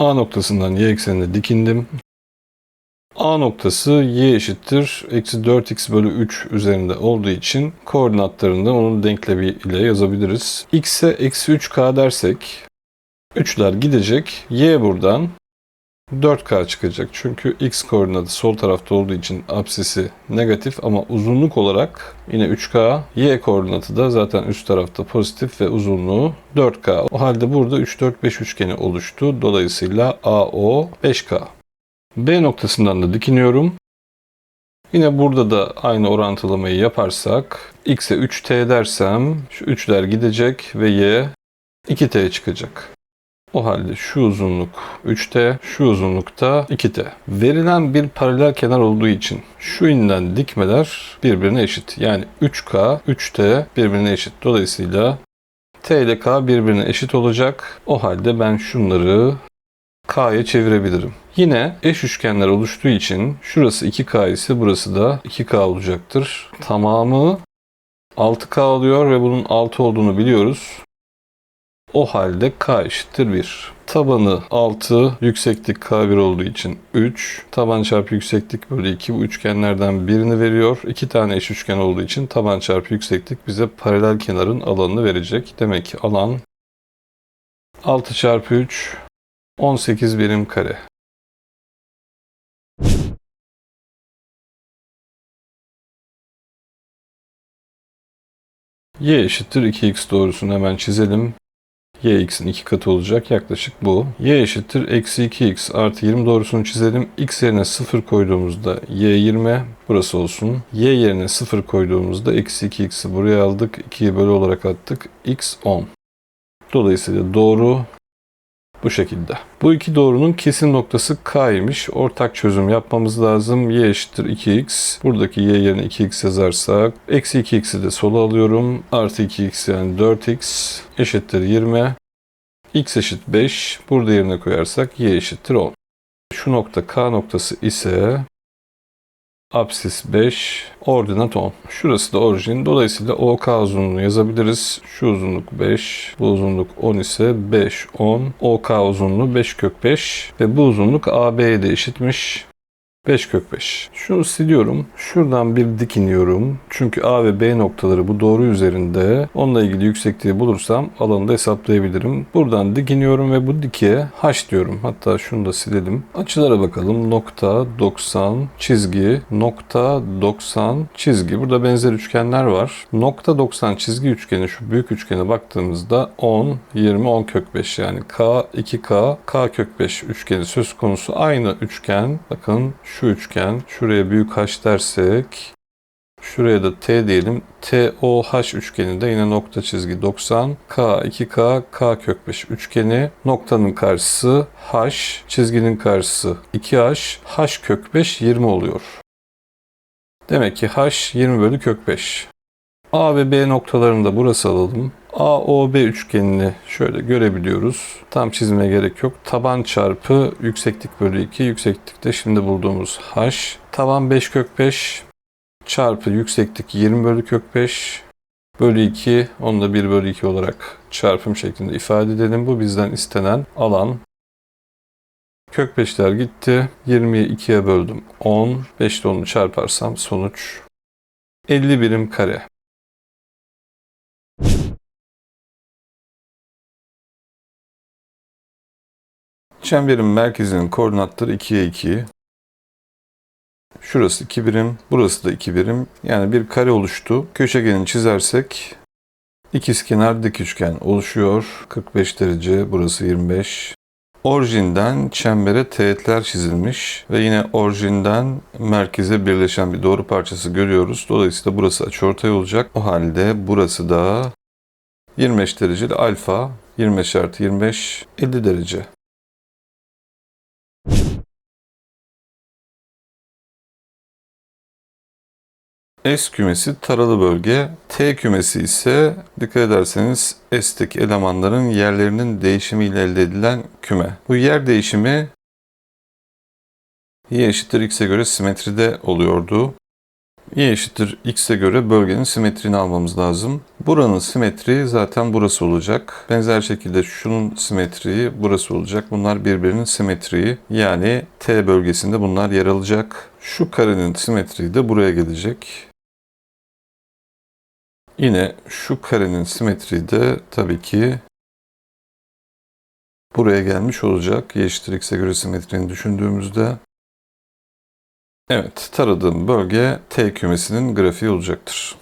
A noktasından y eksenine dikindim. A noktası y eşittir eksi 4x bölü 3 üzerinde olduğu için koordinatlarında onun denklemi ile yazabiliriz. x'e eksi 3k dersek 3'ler gidecek. y buradan 4k çıkacak. Çünkü x koordinatı sol tarafta olduğu için apsisi negatif ama uzunluk olarak yine 3k. y koordinatı da zaten üst tarafta pozitif ve uzunluğu 4k. O halde burada 3 4 5 üçgeni oluştu. Dolayısıyla AO 5k. B noktasından da dikiniyorum. Yine burada da aynı orantılamayı yaparsak x'e 3t dersem şu 3'ler gidecek ve y 2t çıkacak. O halde şu uzunluk 3t, şu uzunlukta 2t. Verilen bir paralel kenar olduğu için şu inilen dikmeler birbirine eşit. Yani 3k, 3t birbirine eşit. Dolayısıyla t ile k birbirine eşit olacak. O halde ben şunları K'ya çevirebilirim. Yine eş üçgenler oluştuğu için şurası 2K ise burası da 2K olacaktır. Tamamı 6K oluyor ve bunun 6 olduğunu biliyoruz. O halde K eşittir 1. Tabanı 6, yükseklik K1 olduğu için 3. Taban çarpı yükseklik bölü 2 bu üçgenlerden birini veriyor. 2 tane eş üçgen olduğu için taban çarpı yükseklik bize paralel kenarın alanını verecek. Demek ki alan 6 çarpı 3 18 birim kare. y eşittir 2x doğrusunu hemen çizelim. Y x'in 2 katı olacak yaklaşık bu. y eşittir eksi 2x artı 20 doğrusunu çizelim. x yerine 0 koyduğumuzda y 20 burası olsun. y yerine 0 koyduğumuzda eksi 2x'i buraya aldık. 2'yi bölü olarak attık. x 10. Dolayısıyla doğru bu şekilde. Bu iki doğrunun kesin noktası K'ymış. Ortak çözüm yapmamız lazım. Y eşittir 2x. Buradaki Y yerine 2x yazarsak eksi 2x'i de sola alıyorum. Artı 2x yani 4x eşittir 20. x eşit 5. Burada yerine koyarsak y eşittir 10. Şu nokta K noktası ise Apsis 5, ordinat 10. Şurası da orijin. Dolayısıyla OK uzunluğunu yazabiliriz. Şu uzunluk 5, bu uzunluk 10 ise 5, 10. OK uzunluğu 5 kök 5 ve bu uzunluk AB'ye de eşitmiş. 5 kök 5. Şunu siliyorum. Şuradan bir dikiniyorum. Çünkü A ve B noktaları bu doğru üzerinde. Onunla ilgili yüksekliği bulursam alanı da hesaplayabilirim. Buradan dikiniyorum ve bu dike H diyorum. Hatta şunu da silelim. Açılara bakalım. Nokta 90 çizgi. Nokta 90 çizgi. Burada benzer üçgenler var. Nokta 90 çizgi üçgeni şu büyük üçgene baktığımızda 10, 20, 10 kök 5 yani K, 2K, K kök 5 üçgeni söz konusu. Aynı üçgen. Bakın şu üçgen, şuraya büyük H dersek, şuraya da T diyelim. TOH üçgeninde yine nokta çizgi 90, K, 2K, K kök 5 üçgeni. Noktanın karşısı H, çizginin karşısı 2H, H kök 5 20 oluyor. Demek ki H 20 bölü kök 5. A ve B noktalarını da burası alalım. AOB üçgenini şöyle görebiliyoruz. Tam çizmeye gerek yok. Taban çarpı yükseklik bölü 2. Yükseklikte şimdi bulduğumuz H. Taban 5 kök 5 çarpı yükseklik 20 bölü kök 5 bölü 2. Onu da 1 bölü 2 olarak çarpım şeklinde ifade edelim. Bu bizden istenen alan. Kök 5'ler gitti. 20'yi 2'ye böldüm. 10. 5 ile onu çarparsam sonuç 50 birim kare. Çemberin merkezinin koordinatları 2'ye 2. Şurası 2 birim, burası da 2 birim. Yani bir kare oluştu. Köşegenini çizersek ikizkenar dik üçgen oluşuyor. 45 derece, burası 25. Orijinden çembere teğetler çizilmiş ve yine orijinden merkeze birleşen bir doğru parçası görüyoruz. Dolayısıyla burası açıortay olacak. O halde burası da 25 dereceli alfa 25 artı 25 50 derece. S kümesi taralı bölge, T kümesi ise dikkat ederseniz S'teki elemanların yerlerinin değişimiyle elde edilen küme. Bu yer değişimi y eşittir x'e göre simetride oluyordu. y eşittir x'e göre bölgenin simetriğini almamız lazım. Buranın simetriği zaten burası olacak. Benzer şekilde şunun simetriği burası olacak. Bunlar birbirinin simetriği. Yani T bölgesinde bunlar yer alacak. Şu karenin simetriği de buraya gelecek. Yine şu karenin simetriği de tabii ki buraya gelmiş olacak. Y eşittir x'e göre simetriğini düşündüğümüzde. Evet, taradığım bölge T kümesinin grafiği olacaktır.